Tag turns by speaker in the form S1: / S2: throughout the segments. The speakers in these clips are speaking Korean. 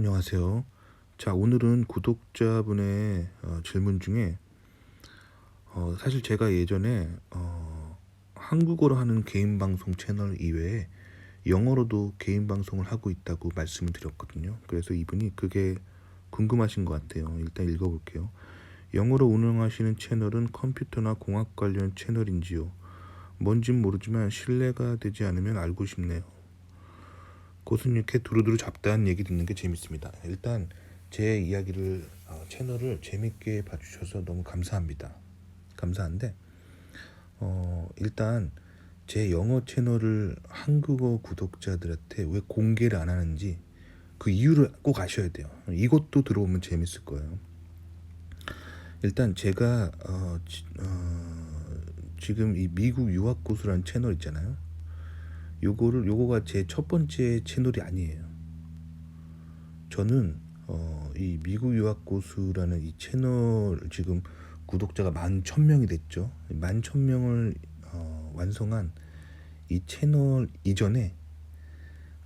S1: 안녕하세요. 자, 오늘은 구독자분의 어, 질문 중에 어, 사실 제가 예전에 어, 한국어로 하는 개인 방송 채널 이외에 영어로도 개인 방송을 하고 있다고 말씀을 드렸거든요. 그래서 이분이 그게 궁금하신 것 같아요. 일단 읽어볼게요. 영어로 운영하시는 채널은 컴퓨터나 공학 관련 채널인지요? 뭔진 모르지만 신뢰가 되지 않으면 알고 싶네요. 곳은 이렇게 두루두루 잡다한 얘기 듣는 게 재밌습니다. 일단 제 이야기를 어, 채널을 재밌게 봐주셔서 너무 감사합니다. 감사한데 어, 일단 제 영어 채널을 한국어 구독자들한테 왜 공개를 안 하는지 그 이유를 꼭 아셔야 돼요. 이것도 들어오면 재밌을 거예요. 일단 제가 어, 지, 어, 지금 이 미국 유학 고수라는 채널 있잖아요. 요거를 요거가 제 첫 번째 채널이 아니에요. 저는 어, 이 미국 유학 고수라는 이 채널 지금 구독자가 만 천 명이 됐죠. 만 천 명을 어, 완성한 이 채널 이전에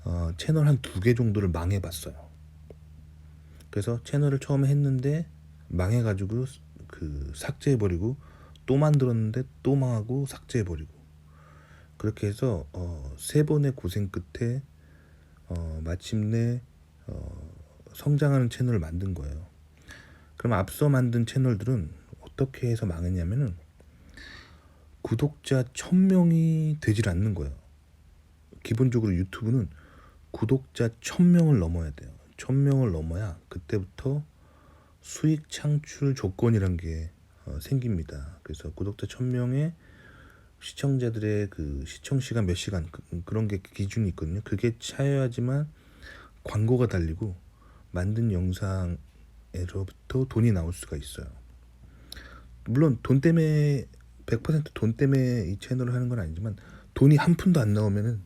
S1: 어, 채널 한 두 개 정도를 망해봤어요. 그래서 채널을 처음에 했는데 망해가지고 그 삭제해버리고 또 만들었는데 또 망하고 삭제해버리고 그렇게 해서 어, 세 번의 고생 끝에 어, 마침내 어, 성장하는 채널을 만든 거예요. 그럼 앞서 만든 채널들은 어떻게 해서 망했냐면은 구독자 1000명이 되질 않는 거예요. 기본적으로 유튜브는 구독자 1000명을 넘어야 돼요. 1000명을 넘어야 그때부터 수익 창출 조건이란 게 어, 생깁니다. 그래서 구독자 1000명에 시청자들의 그 시청 시간 몇 시간 그, 그런 게 기준이 있거든요. 그게 차여야지만 광고가 달리고 만든 영상에로부터 돈이 나올 수가 있어요. 물론 돈 때문에 100%돈 때문에 이 채널을 하는 건 아니지만 돈이 한 푼도 안 나오면은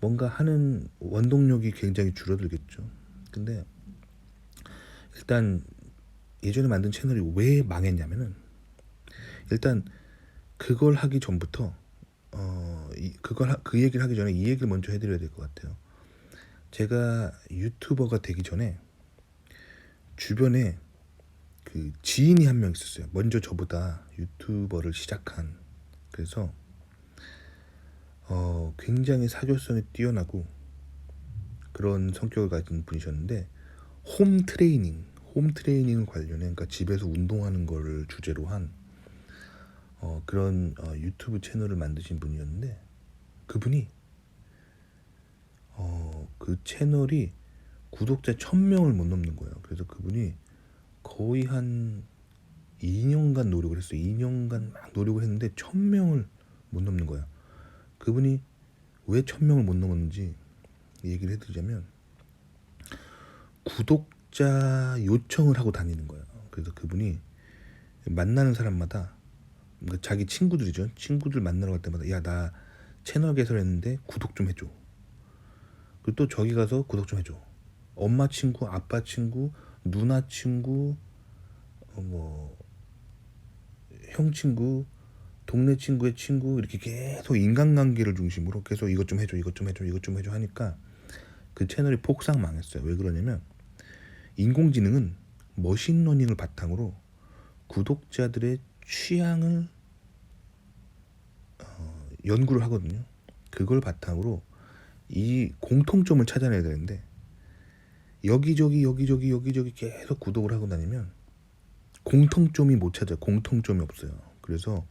S1: 뭔가 하는 원동력이 굉장히 줄어들겠죠. 근데 일단 예전에 만든 채널이 왜 망했냐면은 일단 그걸 하기 전부터 어 이, 그걸 하, 그 얘기를 하기 전에 이 얘기를 먼저 해드려야 될 것 같아요. 제가 유튜버가 되기 전에 주변에 그 지인이 한 명 있었어요. 먼저 저보다 유튜버를 시작한 그래서 어 굉장히 사교성이 뛰어나고 그런 성격을 가진 분이셨는데 홈 트레이닝, 홈 트레이닝 관련해 그러니까 집에서 운동하는 거를 주제로 한 어, 그런 어, 유튜브 채널을 만드신 분이었는데 그분이 어, 그 채널이 구독자 1000명을 못 넘는 거예요. 그래서 그분이 거의 한 2년간 노력을 했어요. 2년간 막 노력을 했는데 1000명을 못 넘는 거야. 그분이 왜 1000명을 못 넘었는지 얘기를 해드리자면 구독자 요청을 하고 다니는 거예요. 그래서 그분이 만나는 사람마다 그러니까 자기 친구들이죠. 친구들 만나러 갈 때마다 야 나 채널 개설했는데 구독 좀 해줘. 그리고 또 저기 가서 구독 좀 해줘. 엄마 친구, 아빠 친구, 누나 친구, 어, 뭐, 형 친구, 동네 친구의 친구 이렇게 계속 인간관계를 중심으로 계속 이것 좀 해줘, 이것 좀 해줘, 이것 좀 해줘 하니까 그 채널이 폭삭 망했어요. 왜 그러냐면 인공지능은 머신러닝을 바탕으로 구독자들의 취향을 어, 연구를 하거든요. 그걸 바탕으로 이 공통점을 찾아내야 되는데 여기저기 여기저기 여기저기 계속 구독을 하고 다니면 공통점이 못 찾아 공통점이 없어요. 그래서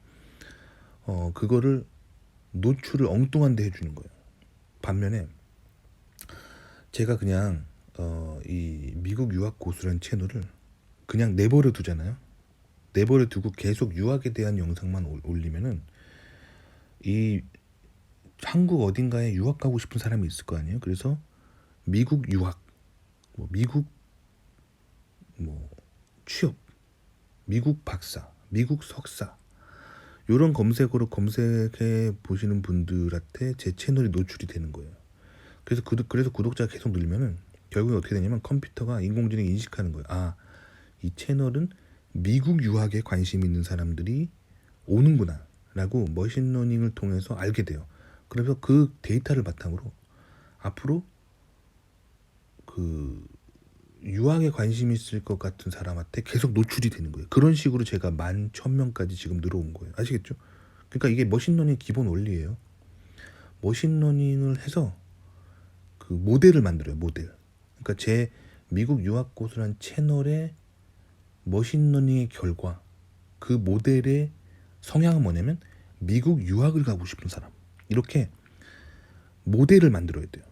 S1: 어 그거를 노출을 엉뚱한 데 해주는 거예요. 반면에 제가 그냥 어 이 미국 유학 고수라는 채널을 그냥 내버려 두잖아요. 내버려 두고 계속 유학에 대한 영상만 올리면은 이 한국 어딘가에 유학 가고 싶은 사람이 있을 거 아니에요. 그래서 미국 유학, 뭐 미국 뭐 취업, 미국 박사, 미국 석사 이런 검색어로 검색해 보시는 분들한테 제 채널이 노출이 되는 거예요. 그래서 그, 그래서 구독자가 계속 늘면은 결국에 어떻게 되냐면 컴퓨터가 인공지능이 인식하는 거예요. 아, 이 채널은 미국 유학에 관심 있는 사람들이 오는구나 라고 머신러닝을 통해서 알게 돼요. 그래서 그 데이터를 바탕으로 앞으로 그 유학에 관심 있을 것 같은 사람한테 계속 노출이 되는 거예요. 그런 식으로 제가 만 천 명까지 지금 늘어온 거예요. 아시겠죠? 그러니까 이게 머신러닝 기본 원리예요. 머신러닝을 해서 그 모델을 만들어요. 모델. 그러니까 제 미국 유학 고수란 채널의 머신러닝의 결과 그 모델의 성향은 뭐냐면 미국 유학을 가고 싶은 사람 이렇게 모델을 만들어야 돼요.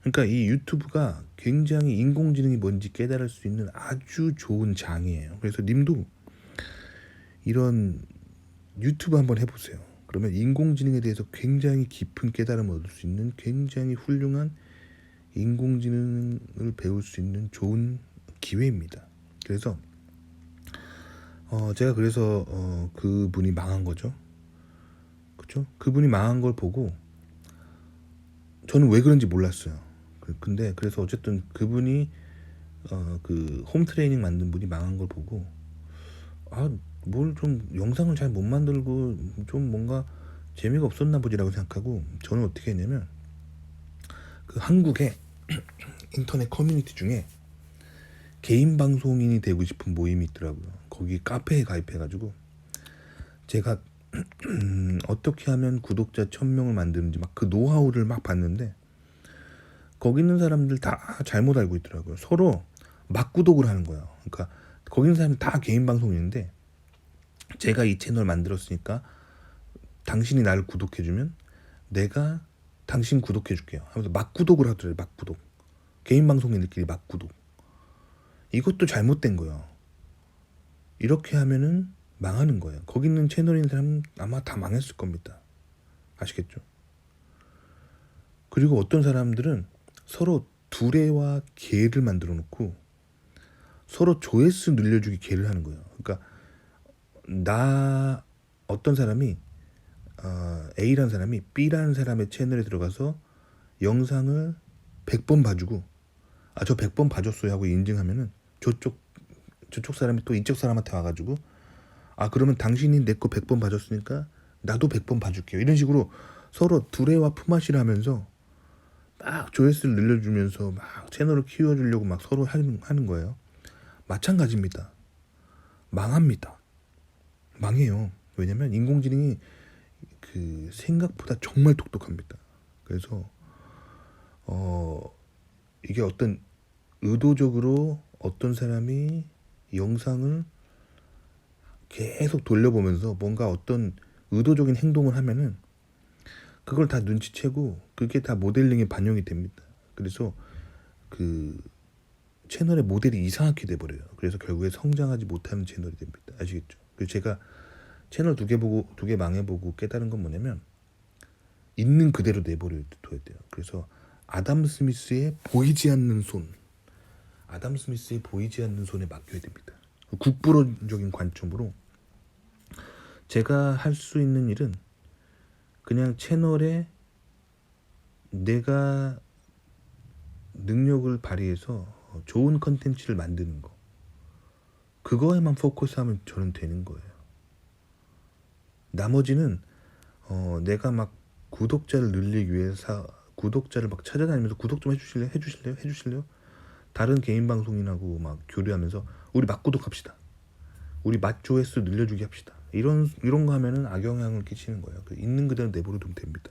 S1: 그러니까 이 유튜브가 굉장히 인공지능이 뭔지 깨달을 수 있는 아주 좋은 장이에요. 그래서 님도 이런 유튜브 한번 해보세요. 그러면 인공지능에 대해서 굉장히 깊은 깨달음을 얻을 수 있는 굉장히 훌륭한 인공지능을 배울 수 있는 좋은 기회입니다. 그래서 어 제가 그래서 어 그분이 망한 거죠. 그렇죠? 그분이 망한 걸 보고 저는 왜 그런지 몰랐어요. 그- 근데 그래서 어쨌든 그분이 어 그 홈 트레이닝 만든 분이 망한 걸 보고 아 뭘 좀 영상을 잘 못 만들고 좀 뭔가 재미가 없었나 보지라고 생각하고 저는 어떻게 했냐면 그 한국의 인터넷 커뮤니티 중에 개인 방송인이 되고 싶은 모임이 있더라고요. 거기 카페에 가입해가지고 제가 음, 어떻게 하면 구독자 1000명을 만드는지 막 그 노하우를 막 봤는데 거기 있는 사람들 다 잘못 알고 있더라고요. 서로 막 구독을 하는 거예요. 그러니까 거기 있는 사람들 다 개인 방송인데 제가 이 채널 만들었으니까 당신이 나를 구독해주면 내가 당신 구독해줄게요. 하면서 막 구독을 하더래요. 막 구독. 개인 방송인들끼리 막 구독. 이것도 잘못된 거예요. 이렇게 하면은 망하는 거예요. 거기 있는 채널 있는 사람 아마 다 망했을 겁니다. 아시겠죠? 그리고 어떤 사람들은 서로 두레와 개를 만들어 놓고 서로 조회수 늘려주기 개를 하는 거예요. 그러니까 나 어떤 사람이 어, A라는 사람이 B라는 사람의 채널에 들어가서 영상을 100번 봐주고 아 저 100번 봐줬어요 하고 인증하면은 저쪽 저쪽 사람이 또 이쪽 사람한테 와가지고 아 그러면 당신이 내 거 100번 봐줬으니까 나도 100번 봐줄게요. 이런 식으로 서로 두레와 품앗이를 하면서 막 조회수를 늘려주면서 막 채널을 키워주려고 막 서로 하는, 하는 거예요. 마찬가지입니다. 망합니다. 망해요. 왜냐면 인공지능이 그 생각보다 정말 똑똑합니다. 그래서 어 이게 어떤 의도적으로 어떤 사람이 영상을 계속 돌려보면서 뭔가 어떤 의도적인 행동을 하면은 그걸 다 눈치채고 그게 다 모델링에 반영이 됩니다. 그래서 그 채널의 모델이 이상하게 돼버려요. 그래서 결국에 성장하지 못하는 채널이 됩니다. 아시겠죠? 그래서 제가 채널 두 개 보고 두 개 망해보고 깨달은 건 뭐냐면 있는 그대로 내버려 둬야 돼요. 그래서 아담 스미스의 보이지 않는 손, 아담 스미스의 보이지 않는 손에 맡겨야 됩니다. 국부론적인 관점으로 제가 할 수 있는 일은 그냥 채널에 내가 능력을 발휘해서 좋은 컨텐츠를 만드는 거 그거에만 포커스하면 저는 되는 거예요. 나머지는 어, 내가 막 구독자를 늘리기 위해서 구독자를 막 찾아다니면서 구독 좀 해주실래요? 해주실래요? 해주실래요? 다른 개인 방송인하고 막 교류하면서 우리 막 구독 합시다. 우리 맛 조회수 늘려주기 합시다. 이런 이런 거 하면은 악영향을 끼치는 거예요. 그 있는 그대로 내버려 두면 됩니다.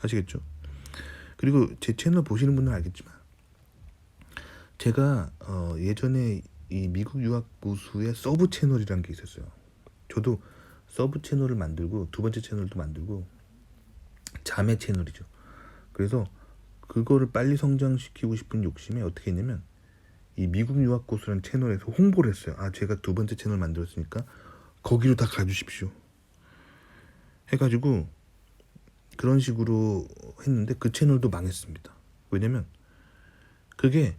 S1: 아시겠죠? 그리고 제 채널 보시는 분들은 알겠지만 제가 어, 예전에 이 미국 유학 고수의 서브 채널이라는 게 있었어요. 저도 서브 채널을 만들고 두 번째 채널도 만들고 자매 채널이죠. 그래서 그거를 빨리 성장시키고 싶은 욕심에 어떻게 했냐면 이 미국 유학 고수라는 채널에서 홍보를 했어요. 아 제가 두 번째 채널 만들었으니까 거기로 다 가주십시오. 해가지고 그런 식으로 했는데 그 채널도 망했습니다. 왜냐면 그게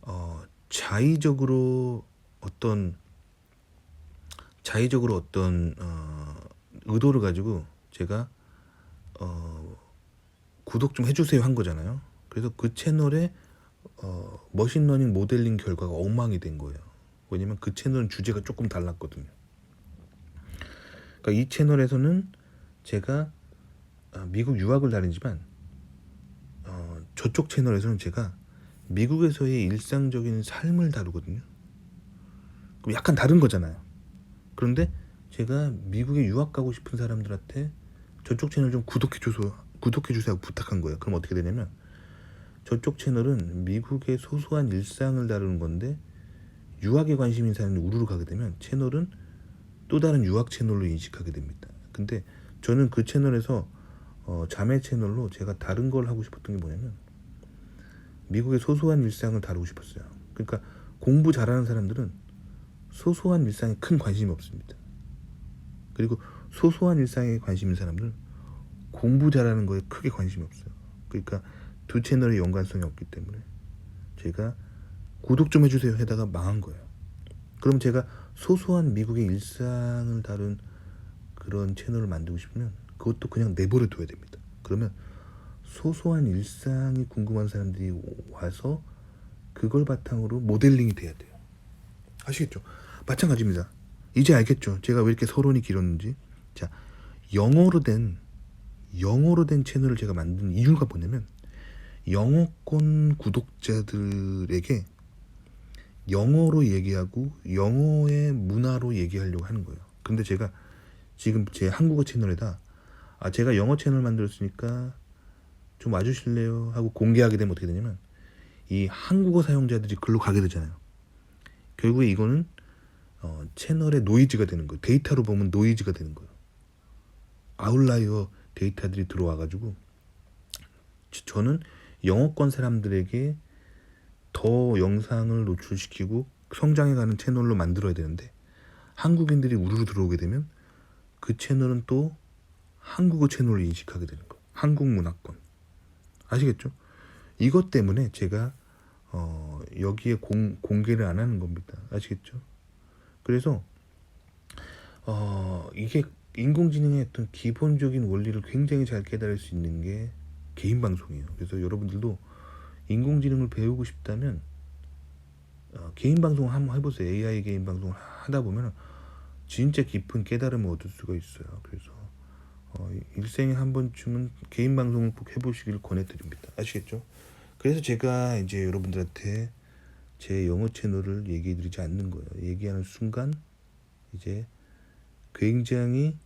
S1: 어, 자의적으로 어떤 자의적으로 어떤 어, 의도를 가지고 제가 어, 구독 좀 해주세요 한 거잖아요. 그래서 그 채널에 어, 머신러닝 모델링 결과가 엉망이 된 거예요. 왜냐면 그 채널은 주제가 조금 달랐거든요. 그러니까 이 채널에서는 제가 어, 미국 유학을 다니지만 어, 저쪽 채널에서는 제가 미국에서의 일상적인 삶을 다루거든요. 그럼 약간 다른 거잖아요. 그런데 제가 미국에 유학 가고 싶은 사람들한테 저쪽 채널 좀 구독해 주소 구독해 주세요 하고 부탁한 거예요. 그럼 어떻게 되냐면 저쪽 채널은 미국의 소소한 일상을 다루는 건데 유학에 관심 있는 사람이 우르르 가게 되면 채널은 또 다른 유학 채널로 인식하게 됩니다. 근데 저는 그 채널에서 어, 자매 채널로 제가 다른 걸 하고 싶었던 게 뭐냐면 미국의 소소한 일상을 다루고 싶었어요. 그러니까 공부 잘하는 사람들은 소소한 일상에 큰 관심이 없습니다. 그리고 소소한 일상에 관심 있는 사람들은 공부 잘하는 거에 크게 관심이 없어요. 그러니까 두 채널의 연관성이 없기 때문에 제가 구독 좀 해주세요 해다가 망한 거예요. 그럼 제가 소소한 미국의 일상을 다룬 그런 채널을 만들고 싶으면 그것도 그냥 내버려 둬야 됩니다. 그러면 소소한 일상이 궁금한 사람들이 와서 그걸 바탕으로 모델링이 돼야 돼요. 아시겠죠? 마찬가지입니다. 이제 알겠죠? 제가 왜 이렇게 서론이 길었는지. 자, 영어로 된 영어로 된 채널을 제가 만든 이유가 뭐냐면 영어권 구독자들에게 영어로 얘기하고 영어의 문화로 얘기하려고 하는 거예요. 근데 제가 지금 제 한국어 채널에다 아 제가 영어 채널 만들었으니까 좀 와주실래요 하고 공개하게 되면 어떻게 되냐면 이 한국어 사용자들이 글로 가게 되잖아요. 결국에 이거는 어, 채널의 노이즈가 되는 거예요. 데이터로 보면 노이즈가 되는 거예요. 아웃라이어 데이터들이 들어와가지고 저- 저는 영어권 사람들에게 더 영상을 노출시키고 성장해가는 채널로 만들어야 되는데 한국인들이 우르르 들어오게 되면 그 채널은 또 한국어 채널로 인식하게 되는 거예요. 한국 문화권 아시겠죠? 이것 때문에 제가 어, 여기에 공, 공개를 안 하는 겁니다. 아시겠죠? 그래서 어, 이게 인공지능의 어떤 기본적인 원리를 굉장히 잘 깨달을 수 있는 게 개인 방송이에요. 그래서 여러분들도 인공지능을 배우고 싶다면 어, 개인 방송 한번 해보세요. AI 개인 방송을 하다 보면 진짜 깊은 깨달음을 얻을 수가 있어요. 그래서 어, 일생에 한 번쯤은 개인 방송을 꼭 해보시길 권해드립니다. 아시겠죠? 그래서 제가 이제 여러분들한테 제 영어 채널을 얘기해드리지 않는 거예요. 얘기하는 순간 이제 굉장히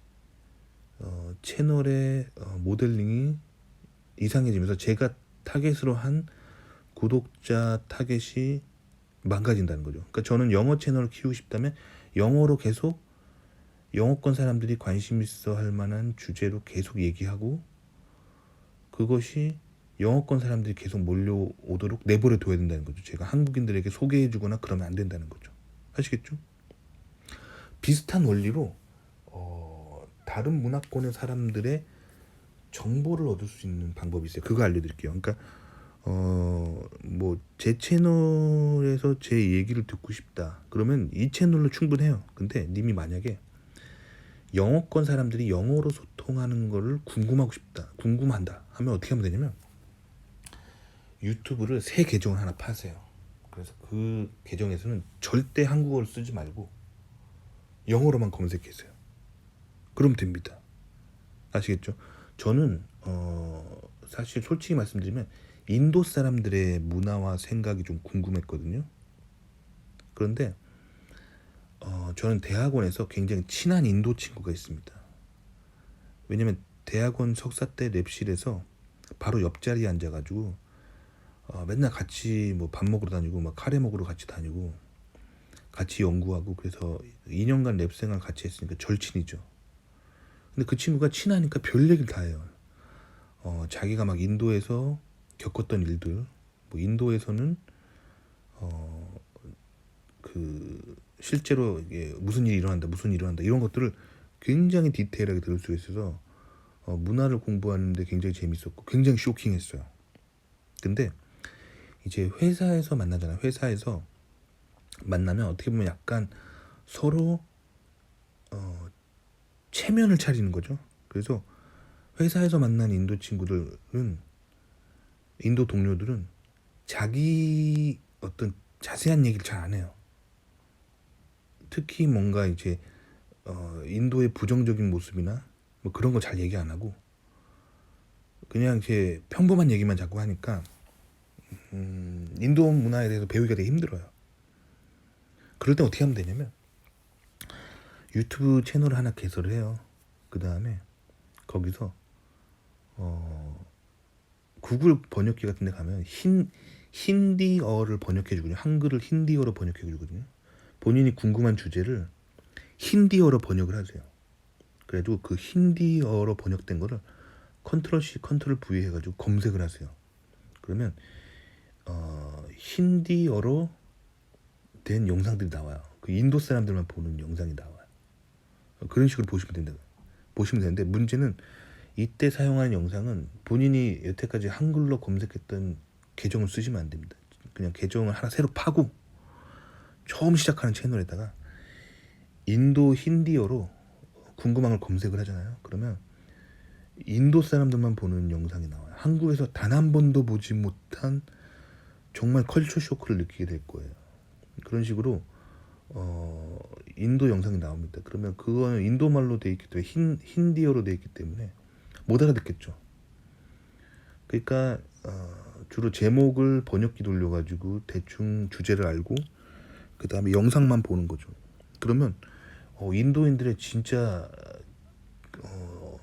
S1: 어, 채널의 어, 모델링이 이상해지면서 제가 타겟으로 한 구독자 타겟이 망가진다는 거죠. 그러니까 저는 영어 채널을 키우고 싶다면 영어로 계속 영어권 사람들이 관심 있어 할 만한 주제로 계속 얘기하고 그것이 영어권 사람들이 계속 몰려오도록 내버려 둬야 된다는 거죠. 제가 한국인들에게 소개해 주거나 그러면 안 된다는 거죠. 아시겠죠? 비슷한 원리로 어, 다른 문화권의 사람들의 정보를 얻을 수 있는 방법이 있어요. 그거 알려드릴게요. 그러니까 어 뭐 제 채널에서 제 얘기를 듣고 싶다. 그러면 이 채널로 충분해요. 근데 님이 만약에 영어권 사람들이 영어로 소통하는 거를 궁금하고 싶다. 궁금한다. 하면 어떻게 하면 되냐면 유튜브를 새 계정을 하나 파세요. 그래서 그 계정에서는 절대 한국어를 쓰지 말고 영어로만 검색했어요. 그럼 됩니다. 아시겠죠? 저는 어 사실 솔직히 말씀드리면 인도 사람들의 문화와 생각이 좀 궁금했거든요. 그런데 어 저는 대학원에서 굉장히 친한 인도 친구가 있습니다. 왜냐면 대학원 석사 때 랩실에서 바로 옆자리에 앉아가지고 어, 맨날 같이 뭐 밥 먹으러 다니고 막 카레 먹으러 같이 다니고 같이 연구하고 그래서 2년간 랩 생활 같이 했으니까 절친이죠. 근데 그 친구가 친하니까 별 얘기를 다 해요. 어, 자기가 막 인도에서 겪었던 일들, 뭐 인도에서는 어, 그 실제로 이게 무슨 일이 일어난다, 무슨 일이 일어난다 이런 것들을 굉장히 디테일하게 들을 수 있어서 어, 문화를 공부하는데 굉장히 재밌었고 굉장히 쇼킹했어요. 근데 이제 회사에서 만나잖아요. 회사에서 만나면 어떻게 보면 약간 서로 어, 체면을 차리는 거죠. 그래서 회사에서 만난 인도 친구들은 인도 동료들은 자기 어떤 자세한 얘기를 잘 안 해요. 특히 뭔가 이제 어, 인도의 부정적인 모습이나 뭐 그런 거 잘 얘기 안 하고 그냥 이제 평범한 얘기만 자꾸 하니까 음, 인도 문화에 대해서 배우기가 되게 힘들어요. 그럴 때 어떻게 하면 되냐면 유튜브 채널을 하나 개설을 해요. 그 다음에 거기서 어, 구글 번역기 같은 데 가면 흰 힌디어를 번역해 주거든요. 한글을 힌디어로 번역해 주거든요. 본인이 궁금한 주제를 힌디어로 번역을 하세요. 그래도 그 힌디어로 번역된 거를 컨트롤 C, 컨트롤 V 해가지고 검색을 하세요. 그러면 어, 힌디어로 된 영상들이 나와요. 그 인도 사람들만 보는 영상이 나와요. 그런 식으로 보시면 된다. 보시면 되는데 문제는 이때 사용하는 영상은 본인이 여태까지 한글로 검색했던 계정을 쓰시면 안 됩니다. 그냥 계정을 하나 새로 파고 처음 시작하는 채널에다가 인도 힌디어로 궁금한 걸 검색을 하잖아요. 그러면 인도 사람들만 보는 영상이 나와요. 한국에서 단 한 번도 보지 못한 정말 컬처 쇼크를 느끼게 될 거예요. 그런 식으로 어, 인도 영상이 나옵니다. 그러면 그거는 인도 말로 돼 있기 때문에 흰, 힌디어로 돼 있기 때문에 못 알아듣겠죠. 그러니까 어, 주로 제목을 번역기 돌려가지고 대충 주제를 알고 그 다음에 영상만 보는 거죠. 그러면 어, 인도인들의 진짜 어,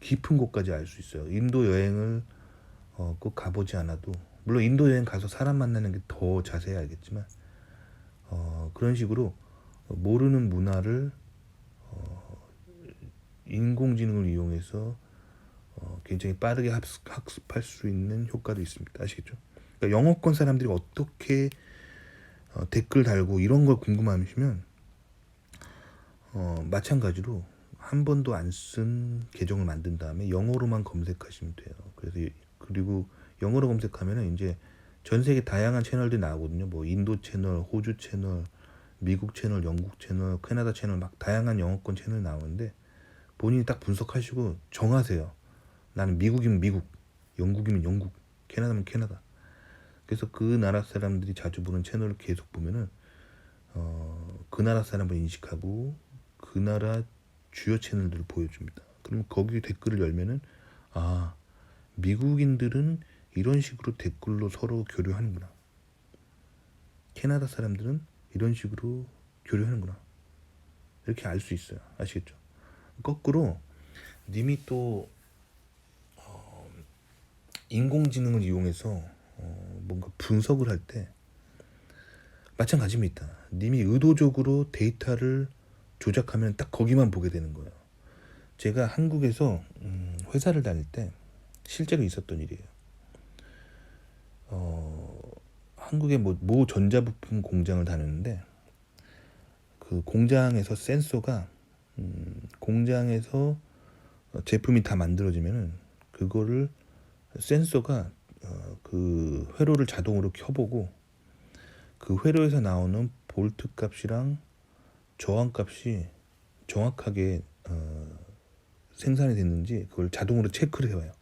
S1: 깊은 곳까지 알 수 있어요. 인도 여행을 어, 꼭 가보지 않아도 물론 인도 여행 가서 사람 만나는 게 더 자세히 알겠지만 어, 그런 식으로 모르는 문화를 어, 인공지능을 이용해서 어, 굉장히 빠르게 학습, 학습할 수 있는 효과도 있습니다. 아시겠죠? 그러니까 영어권 사람들이 어떻게 어, 댓글 달고 이런 걸 궁금하시면 어, 마찬가지로 한 번도 안 쓴 계정을 만든 다음에 영어로만 검색하시면 돼요. 그래서 이- 그리고 영어로 검색하면은 이제 전 세계 다양한 채널들이 나오거든요. 뭐 인도 채널, 호주 채널, 미국 채널, 영국 채널, 캐나다 채널 막 다양한 영어권 채널 나오는데 본인이 딱 분석하시고 정하세요. 나는 미국이면 미국, 영국이면 영국, 캐나다면 캐나다. 그래서 그 나라 사람들이 자주 보는 채널을 계속 보면은 어, 그 나라 사람을 인식하고 그 나라 주요 채널들을 보여줍니다. 그럼 거기 댓글을 열면은 아 미국인들은 이런 식으로 댓글로 서로 교류하는구나. 캐나다 사람들은 이런 식으로 교류하는구나. 이렇게 알 수 있어요. 아시겠죠? 거꾸로 님이 또 어, 인공지능을 이용해서 어, 뭔가 분석을 할 때 마찬가지입니다. 님이 의도적으로 데이터를 조작하면 딱 거기만 보게 되는 거예요. 제가 한국에서 음, 회사를 다닐 때 실제로 있었던 일이에요. 어, 한국의 뭐, 모 전자부품 공장을 다녔는데 그 공장에서 센서가 음, 공장에서 제품이 다 만들어지면은 그거를 센서가 어, 그 회로를 자동으로 켜보고 그 회로에서 나오는 볼트 값이랑 저항 값이 정확하게 어, 생산이 됐는지 그걸 자동으로 체크를 해와요.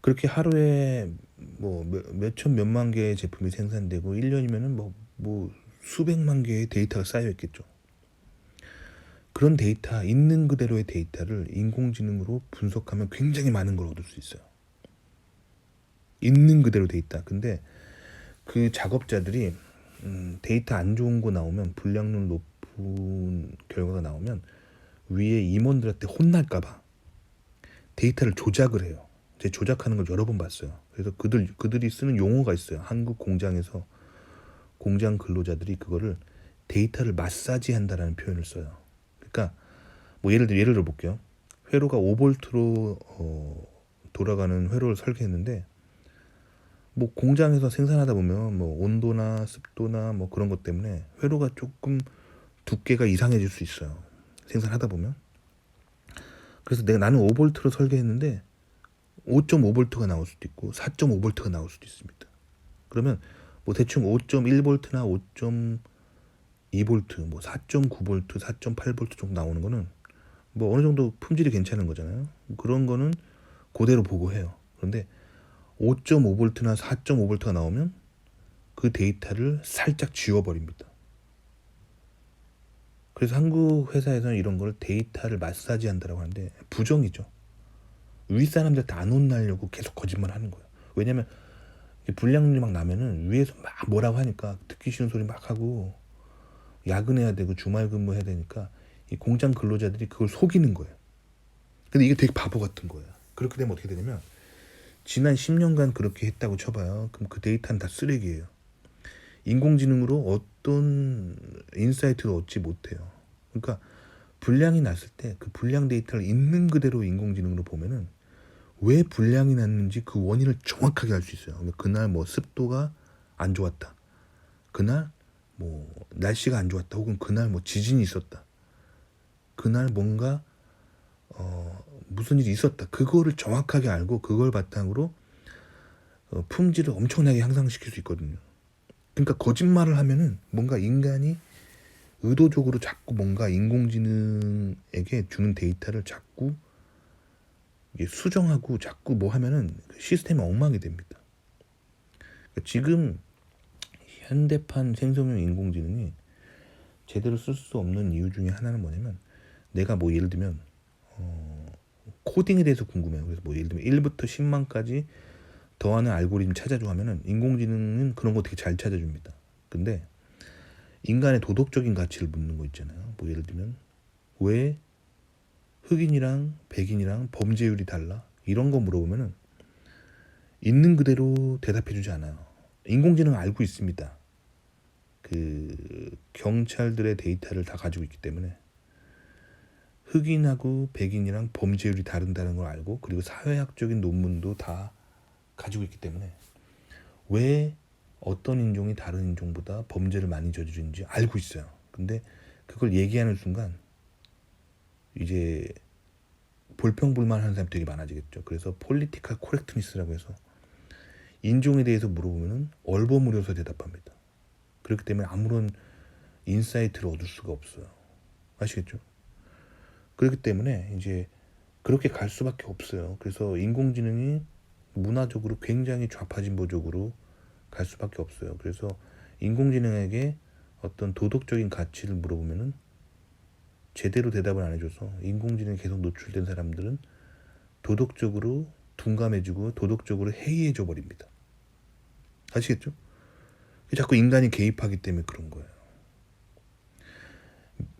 S1: 그렇게 하루에 뭐 몇천 몇만 개의 제품이 생산되고 1년이면은 뭐, 뭐 수백만 개의 데이터가 쌓여 있겠죠. 그런 데이터 있는 그대로의 데이터를 인공지능으로 분석하면 굉장히 많은 걸 얻을 수 있어요. 있는 그대로 데이터. 근데 그 작업자들이 음, 데이터 안 좋은 거 나오면 불량률 높은 결과가 나오면 위에 임원들한테 혼날까봐 데이터를 조작을 해요. 제가 조작하는 걸 여러 번 봤어요. 그래서 그들 그들이 쓰는 용어가 있어요. 한국 공장에서 공장 근로자들이 그거를 데이터를 마사지한다라는 표현을 써요. 그러니까 뭐 예를 들어 예를 들어 볼게요. 회로가 5볼트로 어, 돌아가는 회로를 설계했는데 뭐 공장에서 생산하다 보면 뭐 온도나 습도나 뭐 그런 것 때문에 회로가 조금 두께가 이상해질 수 있어요. 생산하다 보면. 그래서 내가 나는 5볼트로 설계했는데 5.5볼트가 나올 수도 있고 4.5볼트가 나올 수도 있습니다. 그러면 뭐 대충 5.1볼트나 5.2볼트, 뭐 4.9볼트, 4.8볼트 정도 나오는 거는 뭐 어느 정도 품질이 괜찮은 거잖아요. 그런 거는 그대로 보고 해요. 그런데 5.5볼트나 4.5볼트가 나오면 그 데이터를 살짝 지워버립니다. 그래서 한국 회사에서는 이런 걸 데이터를 마사지 한다고 하는데 부정이죠. 윗사람들한테 안 혼나려고 계속 거짓말 하는 거예요. 왜냐면 이 불량률이 막 나면은 위에서 막 뭐라고 하니까 듣기 싫은 소리 막 하고 야근해야 되고 주말 근무해야 되니까 이 공장 근로자들이 그걸 속이는 거예요. 근데 이게 되게 바보 같은 거예요. 그렇게 되면 어떻게 되냐면 지난 10년간 그렇게 했다고 쳐봐요. 그럼 그 데이터는 다 쓰레기예요. 인공지능으로 어떤 인사이트도 얻지 못해요. 그러니까 불량이 났을 때 그 불량 데이터를 있는 그대로 인공지능으로 보면은 왜 불량이 났는지 그 원인을 정확하게 알 수 있어요. 그러니까 그날 뭐 습도가 안 좋았다. 그날 뭐 날씨가 안 좋았다. 혹은 그날 뭐 지진이 있었다. 그날 뭔가 어 무슨 일이 있었다. 그거를 정확하게 알고 그걸 바탕으로 어, 품질을 엄청나게 향상시킬 수 있거든요. 그러니까 거짓말을 하면은 뭔가 인간이 의도적으로 자꾸 뭔가 인공지능에게 주는 데이터를 자꾸 이게 수정하고 자꾸 뭐 하면은 그 시스템이 엉망이 됩니다. 그러니까 지금 현대판 생성형 인공지능이 제대로 쓸 수 없는 이유 중에 하나는 뭐냐면 내가 뭐 예를 들면 어, 코딩에 대해서 궁금해요. 그래서 뭐 예를 들면 1부터 10만까지 더하는 알고리즘 찾아줘 하면은 인공지능은 그런 거 되게 잘 찾아줍니다. 근데 인간의 도덕적인 가치를 묻는 거 있잖아요. 뭐 예를 들면 왜 흑인이랑 백인이랑 범죄율이 달라? 이런 거 물어보면은 있는 그대로 대답해주지 않아요. 인공지능은 알고 있습니다. 그 경찰들의 데이터를 다 가지고 있기 때문에 흑인하고 백인이랑 범죄율이 다른다는 걸 알고 그리고 사회학적인 논문도 다 가지고 있기 때문에 왜 어떤 인종이 다른 인종보다 범죄를 많이 저지르는지 알고 있어요. 근데 그걸 얘기하는 순간 이제 볼평불만하는 사람이 되게 많아지겠죠. 그래서 폴리티컬 코렉트니스라고 해서 인종에 대해서 물어보면은 얼버무려서 대답합니다. 그렇기 때문에 아무런 인사이트를 얻을 수가 없어요. 아시겠죠? 그렇기 때문에 이제 그렇게 갈 수밖에 없어요. 그래서 인공지능이 문화적으로 굉장히 좌파진보적으로 갈 수밖에 없어요. 그래서 인공지능에게 어떤 도덕적인 가치를 물어보면은 제대로 대답을 안 해줘서 인공지능에 계속 노출된 사람들은 도덕적으로 둔감해지고 도덕적으로 해이해져 버립니다. 아시겠죠? 자꾸 인간이 개입하기 때문에 그런 거예요.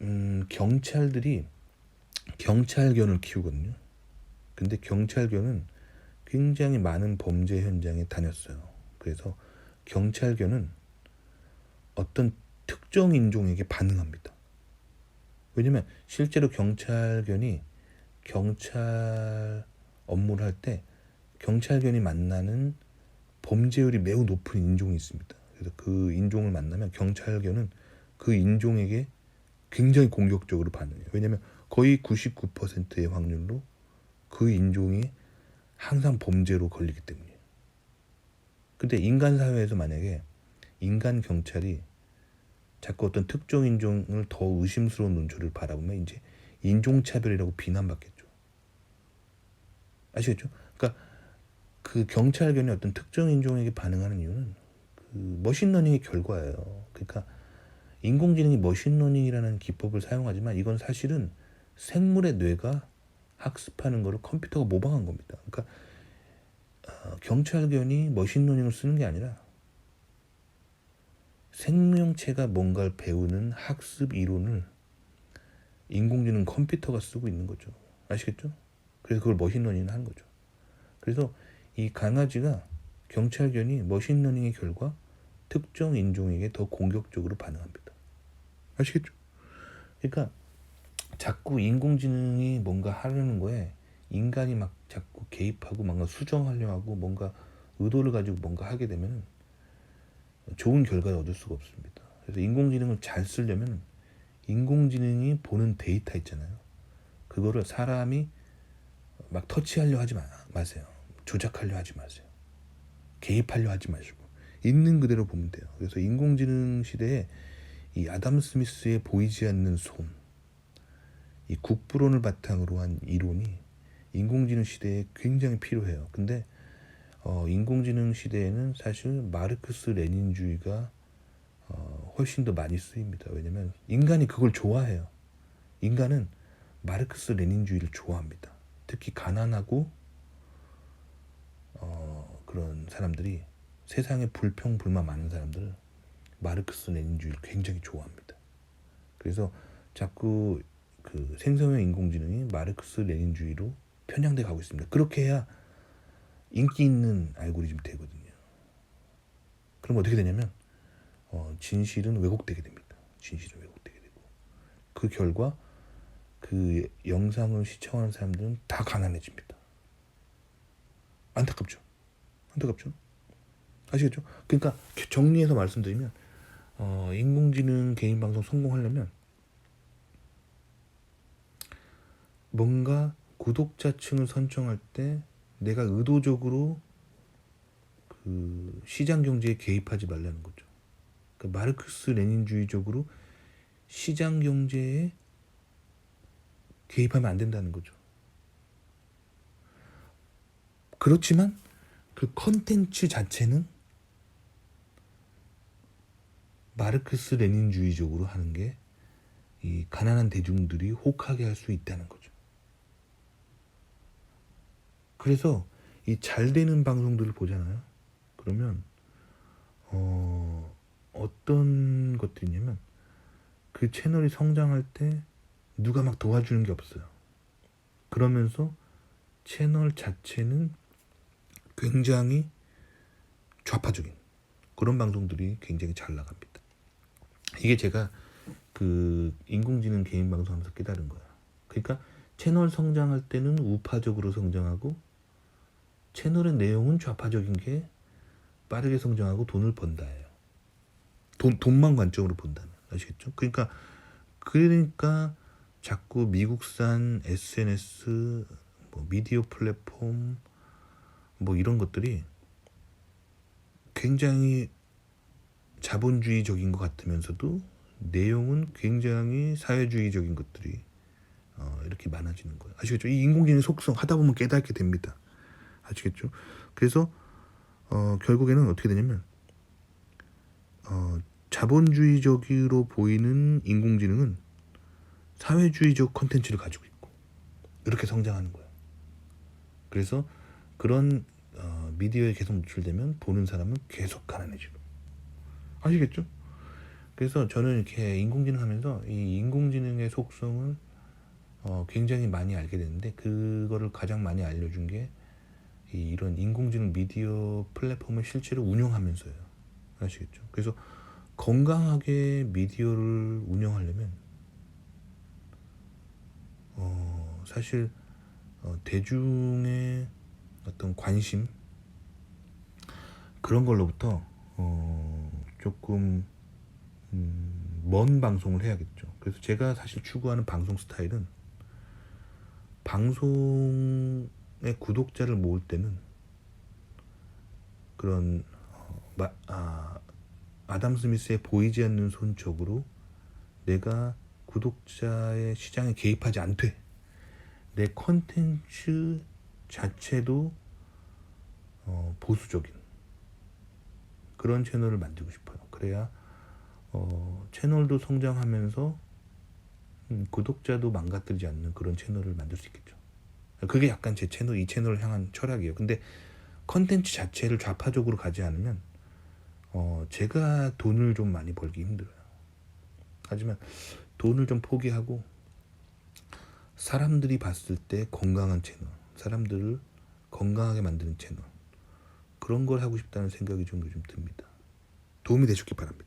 S1: 음, 경찰들이 경찰견을 키우거든요. 근데 경찰견은 굉장히 많은 범죄 현장에 다녔어요. 그래서 경찰견은 어떤 특정 인종에게 반응합니다. 왜냐면 실제로 경찰견이 경찰 업무를 할 때 경찰견이 만나는 범죄율이 매우 높은 인종이 있습니다. 그래서 그 인종을 만나면 경찰견은 그 인종에게 굉장히 공격적으로 반응해요. 왜냐면 거의 99%의 확률로 그 인종이 항상 범죄로 걸리기 때문이에요. 근데 인간 사회에서 만약에 인간 경찰이 자꾸 어떤 특정 인종을 더 의심스러운 눈초리를 바라보면 이제 인종차별이라고 비난받겠죠. 아시겠죠? 그러니까 그 경찰견이 어떤 특정 인종에게 반응하는 이유는 그 머신러닝의 결과예요. 그러니까 인공지능이 머신러닝이라는 기법을 사용하지만 이건 사실은 생물의 뇌가 학습하는 것을 컴퓨터가 모방한 겁니다. 그러니까 어, 경찰견이 머신러닝을 쓰는 게 아니라 생명체가 뭔가를 배우는 학습 이론을 인공지능 컴퓨터가 쓰고 있는 거죠. 아시겠죠? 그래서 그걸 머신러닝을 하는 거죠. 그래서 이 강아지가 경찰견이 머신러닝의 결과 특정 인종에게 더 공격적으로 반응합니다. 아시겠죠? 그러니까 자꾸 인공지능이 뭔가 하려는 거에 인간이 막 자꾸 개입하고 뭔가 수정하려 하고 뭔가 의도를 가지고 뭔가 하게 되면 좋은 결과를 얻을 수가 없습니다. 그래서 인공지능을 잘 쓰려면 인공지능이 보는 데이터 있잖아요. 그거를 사람이 막 터치하려 하지 마, 마세요. 조작하려 하지 마세요. 개입하려 하지 마시고 있는 그대로 보면 돼요. 그래서 인공지능 시대에 이 아담 스미스의 보이지 않는 손, 이 국부론을 바탕으로 한 이론이 인공지능 시대에 굉장히 필요해요. 근데 어, 인공지능 시대에는 사실 마르크스 레닌주의가 어, 훨씬 더 많이 쓰입니다. 왜냐면 인간이 그걸 좋아해요. 인간은 마르크스 레닌주의를 좋아합니다. 특히 가난하고 어, 그런 사람들이 세상에 불평 불만 많은 사람들은 마르크스 레닌주의를 굉장히 좋아합니다. 그래서 자꾸 그 생성형 인공지능이 마르크스 레닌주의로 편향돼 가고 있습니다. 그렇게 해야 인기 있는 알고리즘 되거든요. 그럼 어떻게 되냐면 어, 진실은 왜곡되게 됩니다. 진실은 왜곡되게 되고 그 결과 그 영상을 시청하는 사람들은 다 가난해집니다. 안타깝죠. 안타깝죠. 아시겠죠? 그러니까 정리해서 말씀드리면 어, 인공지능 개인 방송 성공하려면 뭔가 구독자층을 선정할 때 내가 의도적으로 그 시장 경제에 개입하지 말라는 거죠. 그러니까 마르크스 레닌주의적으로 시장 경제에 개입하면 안 된다는 거죠. 그렇지만 그 컨텐츠 자체는 마르크스 레닌주의적으로 하는 게 이 가난한 대중들이 혹하게 할 수 있다는 거죠. 그래서 이 잘 되는 방송들을 보잖아요. 그러면 어 어떤 것들이냐면 그 채널이 성장할 때 누가 막 도와주는 게 없어요. 그러면서 채널 자체는 굉장히 좌파적인 그런 방송들이 굉장히 잘 나갑니다. 이게 제가 그 인공지능 개인 방송하면서 깨달은 거야. 그러니까 채널 성장할 때는 우파적으로 성장하고 채널의 내용은 좌파적인 게 빠르게 성장하고 돈을 번다예요. 돈 돈만 관점으로 본다는 아시겠죠? 그러니까 그러니까 자꾸 미국산 SNS 뭐 미디어 플랫폼 뭐 이런 것들이 굉장히 자본주의적인 것 같으면서도 내용은 굉장히 사회주의적인 것들이 어, 이렇게 많아지는 거예요. 아시겠죠? 이 인공지능 속성 하다 보면 깨닫게 됩니다. 아시겠죠? 그래서 어, 결국에는 어떻게 되냐면 어, 자본주의적으로 보이는 인공지능은 사회주의적 컨텐츠를 가지고 있고 이렇게 성장하는 거예요. 그래서 그런 어, 미디어에 계속 노출되면 보는 사람은 계속 가난해지고 아시겠죠? 그래서 저는 이렇게 인공지능 하면서 이 인공지능의 속성을 어, 굉장히 많이 알게 됐는데 그거를 가장 많이 알려준 게 이, 이런 인공지능 미디어 플랫폼을 실제로 운영하면서요. 아시겠죠? 그래서 건강하게 미디어를 운영하려면 어, 사실 어, 대중의 어떤 관심 그런 걸로부터 어, 조금 음, 먼 방송을 해야겠죠. 그래서 제가 사실 추구하는 방송 스타일은 방송의 구독자를 모을 때는 그런 어, 마, 아, 아담 스미스의 보이지 않는 손 쪽으로 내가 구독자의 시장에 개입하지 않되 내 컨텐츠 자체도 어, 보수적인 그런 채널을 만들고 싶어요. 그래야 어, 채널도 성장하면서 음, 구독자도 망가뜨리지 않는 그런 채널을 만들 수 있겠죠. 그게 약간 제 채널 이 채널을 향한 철학이에요. 근데 컨텐츠 자체를 좌파적으로 가지 않으면 어, 제가 돈을 좀 많이 벌기 힘들어요. 하지만 돈을 좀 포기하고 사람들이 봤을 때 건강한 채널, 사람들을 건강하게 만드는 채널 그런 걸 하고 싶다는 생각이 좀 요즘 듭니다. 도움이 되셨기 바랍니다.